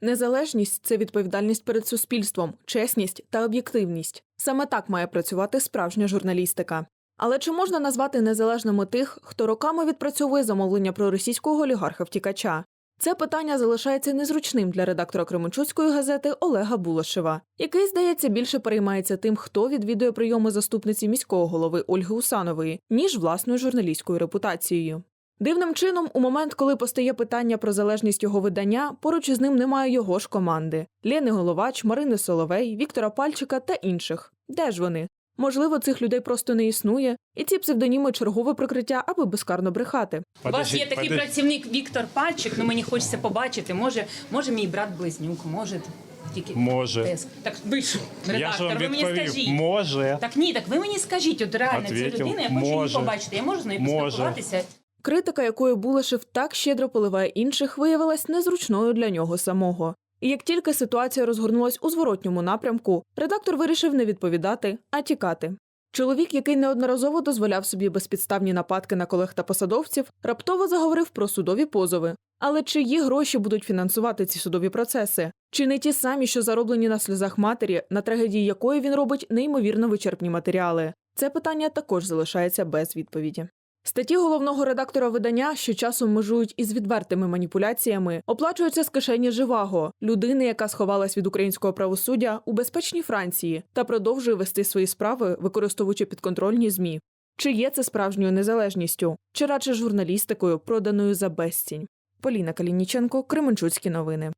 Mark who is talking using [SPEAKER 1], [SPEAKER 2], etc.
[SPEAKER 1] Незалежність це відповідальність перед суспільством, чесність та об'єктивність. Саме так має працювати справжня журналістика. Але чи можна назвати незалежними тих, хто роками відпрацьовує замовлення про російського олігарха втікача? Це питання залишається незручним для редактора Кременчуцької газети Олега Булашева, який, здається, більше переймається тим, хто відвідує прийоми заступниці міського голови Ольги Усанової, ніж власною журналістською репутацією. Дивним чином, у момент, коли постає питання про залежність його видання, поруч із ним немає його ж команди: Лєни Головач, Марини Соловей, Віктора Пальчика та інших. Де ж вони? Можливо, цих людей просто не існує, і ці псевдоніми чергове прикриття, аби безкарно брехати.
[SPEAKER 2] У вас є такий
[SPEAKER 3] подожди.
[SPEAKER 2] працівник Віктор Пальчик, ну мені хочеться побачити. Може, може мій брат близнюк, може тільки
[SPEAKER 3] Може.
[SPEAKER 2] Теск. Так ви ж
[SPEAKER 3] Я
[SPEAKER 2] редактор,
[SPEAKER 3] вам
[SPEAKER 2] ви мені скажіть.
[SPEAKER 3] Може.
[SPEAKER 2] Так ні, так ви мені скажіть, от реально ця
[SPEAKER 3] Ответив.
[SPEAKER 2] людина, я хочу її побачити. Я можу з нею поспілкуватися.
[SPEAKER 1] Критика, якою Булашев так щедро поливає інших, виявилась незручною для нього самого. І як тільки ситуація розгорнулась у зворотньому напрямку, редактор вирішив не відповідати, а тікати. Чоловік, який неодноразово дозволяв собі безпідставні нападки на колег та посадовців, раптово заговорив про судові позови. Але чиї гроші будуть фінансувати ці судові процеси? Чи не ті самі, що зароблені на сльозах матері, на трагедії якої він робить неймовірно вичерпні матеріали? Це питання також залишається без відповіді. Статті головного редактора видання, що часом межують із відвертими маніпуляціями, оплачуються з кишені живаго людини, яка сховалась від українського правосуддя у безпечній Франції та продовжує вести свої справи, використовуючи підконтрольні змі. Чи є це справжньою незалежністю, чи радше журналістикою, проданою за безцінь? Поліна Калініченко, Кременчуцькі новини.